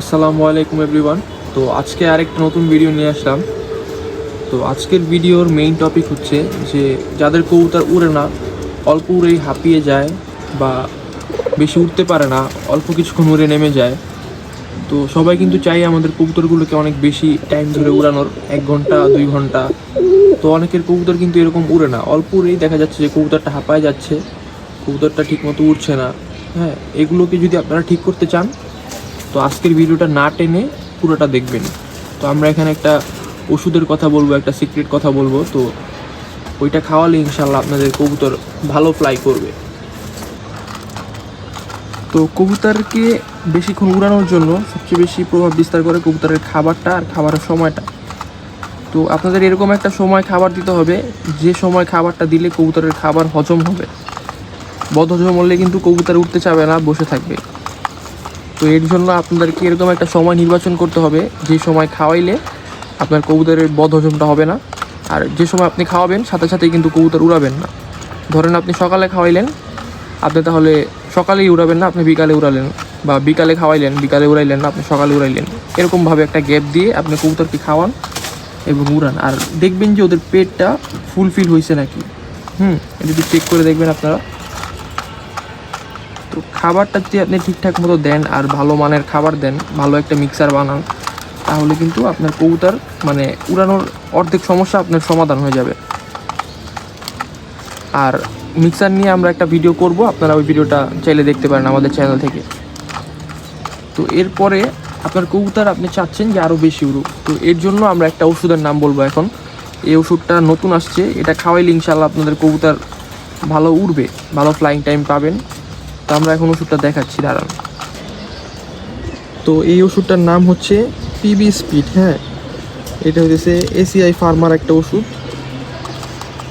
আসসালামু আলাইকুম এভরিওয়ান তো আজকে আরেকটা নতুন ভিডিও নিয়ে আসলাম। তো আজকের ভিডিওর মেইন টপিক হচ্ছে যে, যাদের কবুতর উড়ে না, অল্প উড়েই হাঁপিয়ে যায় বা বেশি উঠতে পারে না, অল্প কিছুক্ষণ উড়ে নেমে যায়। তো সবাই কিন্তু চাই আমাদের কবুতরগুলোকে অনেক বেশি টাইম ধরে উড়ানোর, এক ঘণ্টা, দুই ঘণ্টা। তো অনেকের কবুতর কিন্তু এরকম উড়ে না। অল্প উড়েই দেখা যাচ্ছে যে কবুতরটা হাঁপায় যাচ্ছে, কবুতরটা ঠিকমতো উঠছে না। হ্যাঁ এগুলোকে যদি আপনারা ঠিক করতে চান তো আজকের ভিডিওটা না টেনে পুরোটা দেখবেন। তো আমরা এখানে একটা ওষুধের কথা বলব, একটা সিক্রেট কথা বলব। তো ওইটা খাওয়ালে ইনশাল্লাহ আপনাদের কবুতর ভালো ফ্লাই করবে। তো কবুতরকে বেশিক্ষণ উড়ানোর জন্য সবচেয়ে বেশি প্রভাব বিস্তার করে কবুতরের খাবারটা আর খাবারের সময়টা। তো আপনাদের এরকম একটা সময় খাবার দিতে হবে, যে সময় খাবারটা দিলে কবুতরের খাবার হজম হবে। বদ হজম হলে কিন্তু কবুতর উঠতে চাবে না, বসে থাকবে। তো এর জন্য আপনাদেরকে এরকম একটা সময় নির্বাচন করতে হবে। যে সময় খাওয়াইলে আপনার কবুতরের বদ হজমটা হবে না। আর যে সময় আপনি খাওয়াবেন, সাথে সাথেই কিন্তু কবুতর উড়াবেন না। ধরেন আপনি সকালে খাওয়াইলেন, আপনি তাহলে সকালেই উড়াবেন না, আপনি বিকালে উড়ালেন। বা বিকালে খাওয়াইলেন, বিকালে উড়াইলেন না, আপনি সকালে উড়াইলেন। এরকমভাবে একটা গ্যাপ দিয়ে আপনি কবুতরকে খাওয়ান এবং উড়ান। আর দেখবেন যে ওদের পেটটা ফুলফিল হয়েছে নাকি। হুম, এটা চেক করে দেখবেন আপনারা। তো খাবারটা যদি আপনি ঠিকঠাক মতো দেন আর ভালো মানের খাবার দেন, ভালো একটা মিক্সার বানান, তাহলে কিন্তু আপনার কবুতর মানে উড়ানোর অর্ধেক সমস্যা আপনার সমাধান হয়ে যাবে। আর মিক্সার নিয়ে আমরা একটা ভিডিও করব, আপনারা ওই ভিডিওটা চাইলে দেখতে পারেন আমাদের চ্যানেল থেকে। তো এরপরে আপনার কবুতর আপনি চাচ্ছেন যে আরও বেশি উড়ুক। তো এর জন্য আমরা একটা ওষুধের নাম বলব এখন। এই ওষুধটা নতুন আসছে, এটা খাওয়াইলে ইনশাল্লাহ আপনাদের কবুতর ভালো উড়বে, ভালো ফ্লাইং টাইম পাবেন। তো আমরা এখন ওষুধটা দেখাচ্ছি দাঁড়ান তো এই ওষুধটার নাম হচ্ছে পিবি স্পিড হ্যাঁ? এটা হচ্ছে এসিআই ফার্মার একটা ওষুধ।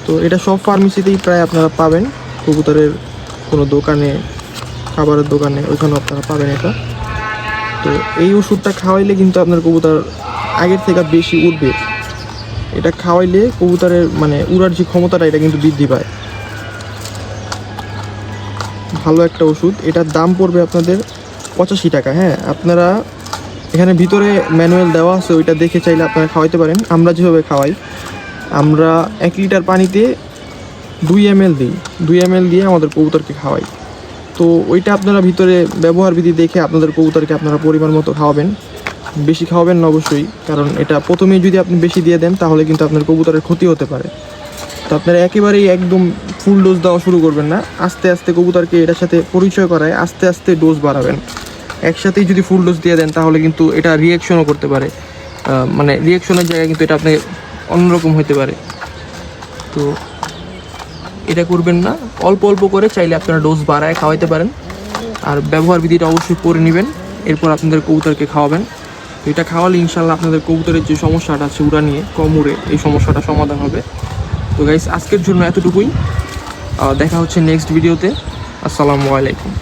তো এটা সব ফার্মেসিতেই প্রায় আপনারা পাবেন। কবুতরের কোনো দোকানে, খাবারের দোকানে, ওইখানেও আপনারা পাবেন এটা। তো এই ওষুধটা খাওয়াইলে কিন্তু আপনার কবুতর আগের থেকে বেশি উঠবে। এটা খাওয়াইলে কবুতরের মানে উড়ার যে ক্ষমতাটা, এটা কিন্তু বৃদ্ধি পায়। ভালো একটা ওষুধ। এটার দাম পড়বে আপনাদের পঁচাশি টাকা হ্যাঁ? আপনারা এখানে ভিতরে ম্যানুয়াল দেওয়া আছে, ওইটা দেখে চাইলে আপনারা খাওয়াইতে পারেন। আমরা যেভাবে খাওয়াই, আমরা এক লিটার পানিতে দুই এম এল দিই। দুই এম এল দিয়ে আমাদের কবুতরকে খাওয়াই। তো ওইটা আপনারা ভিতরে ব্যবহার বিধি দেখে আপনাদের কবুতরকে আপনারা পরিমাণ মতো খাওয়াবেন। বেশি খাওয়াবেন না অবশ্যই, কারণ এটা প্রথমেই যদি আপনি বেশি দিয়ে দেন, তাহলে কিন্তু আপনার কবুতরের ক্ষতি হতে পারে। তো আপনারা একেবারেই একদম ফুল ডোজ দেওয়া শুরু করবেন না। আস্তে আস্তে কবুতরকে এটার সাথে পরিচয় করায় আস্তে আস্তে ডোজ বাড়াবেন। একসাথেই যদি ফুল ডোজ দিয়ে দেন, তাহলে কিন্তু এটা রিয়াকশনও করতে পারে। মানে রিয়াকশনের জায়গায় কিন্তু এটা আপনাকে অন্যরকম হতে পারে। তো এটা করবেন না। অল্প অল্প করে চাইলে আপনারা ডোজ বাড়ায় খাওয়াইতে পারেন। আর ব্যবহার বিধিটা অবশ্যই করে নেবেন। এরপর আপনাদের কবুতরকে খাওয়াবেন। এটা খাওয়ালে ইনশাল্লাহ আপনাদের কবুতরের যে সমস্যাটা আছে, উড়া নিয়ে কম উড়ে এই সমস্যাটা সমাধান হবে। তো গাইস আজকের জন্য এতটুকুই। দেখা হচ্ছে নেক্সট ভিডিওতে আসসালামু আলাইকুম।